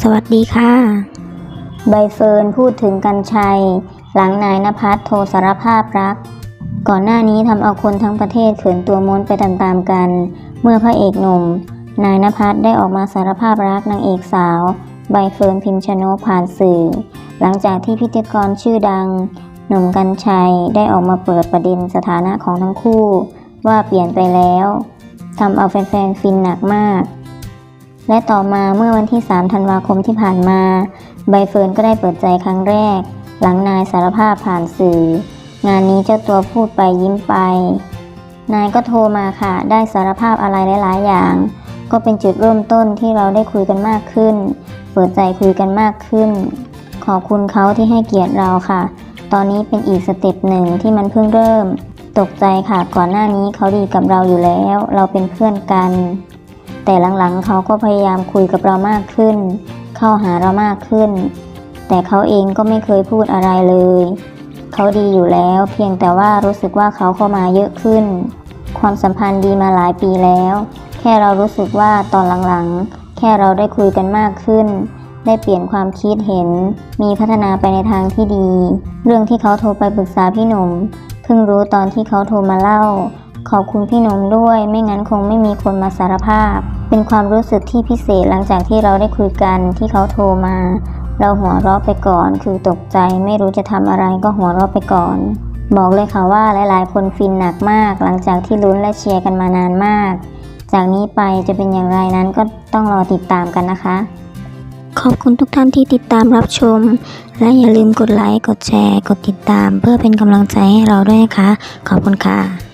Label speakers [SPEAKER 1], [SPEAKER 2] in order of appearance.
[SPEAKER 1] สวัสดีค่ะ
[SPEAKER 2] ใบเฟิร์นพูดถึงกันชัย หลังนายนภัสโทรสารภาพรัก ก่อนหน้านี้ทำเอาคนทั้งประเทศเขินตัวม้วนไปตามๆกัน เมื่อพระเอกหนุ่ม นายนภัสได้ออกมาสารภาพรักนางเอกสาว ใบเฟิร์นพิมชนกผ่านสื่อ หลังจากที่พิธีกรชื่อดัง หนุ่มกันชัยได้ออกมาเปิดประเด็นสถานะของทั้งคู่ ว่าเปลี่ยนไปแล้วทำเอาแฟนๆฟินหนักมาก และต่อมาเมื่อวันที่ 3 ธันวาคมที่ผ่านมา ใบเฟิร์นก็ได้เปิดใจครั้งแรก หลังนายสารภาพผ่านสื่อ งานนี้เจ้าตัวพูดไปยิ้มไป นายก็โทรมาค่ะ ได้สารภาพอะไรหลาย ๆ อย่าง ก็เป็นจุดเริ่มต้นที่เราได้คุยกันมากขึ้น เปิดใจคุยกันมากขึ้น ขอบคุณเขาที่ให้เกียรติเราค่ะ ตอนนี้เป็นอีกสเต็ปหนึ่งที่มันเพิ่งเริ่ม ตกใจค่ะ ก่อนหน้านี้เขาดีกับเราอยู่แล้ว เราเป็นเพื่อนกัน แต่หลังๆเขาก็พยายามคุยกับเรามากขึ้น เข้าหาเรามากขึ้น แต่เขาเองก็ไม่เคยพูดอะไรเลย เขาดีอยู่แล้วเพียงแต่ว่ารู้สึกว่าเขาเข้ามาเยอะขึ้น ความสัมพันธ์ดีมาหลายปีแล้ว แค่เรารู้สึกว่าตอนหลังๆ แค่เราได้คุยกันมากขึ้น ได้เปลี่ยนความคิดเห็น มีพัฒนาไปในทางที่ดี เรื่องที่เขาโทรไปปรึกษาพี่หนุ่ม เพิ่งรู้ตอนที่เขาโทรมาเล่า ขอบคุณพี่นุ่มด้วย ไม่งั้นคงไม่มีคนมาสารภาพ เป็นความรู้สึกที่พิเศษหลังจากที่เราได้คุยกันที่เขาโทรมา เราหัวเราะไปก่อน คือตกใจไม่รู้จะทำอะไรก็หัวเราะไปก่อน บอกเลยค่ะว่าหลาย ๆ คนฟินหนักมาก หลังจากที่ลุ้นและเชียร์กันมานานมาก จากนี้ไปจะเป็นอย่างไรนั้นก็ต้องรอติดตามกันนะคะ
[SPEAKER 1] ขอบคุณทุกท่านที่ติดตามรับชม และอย่าลืมกดไลค์ กดแชร์ กดติดตาม เพื่อเป็นกำลังใจให้เราด้วยนะคะ ขอบคุณค่ะ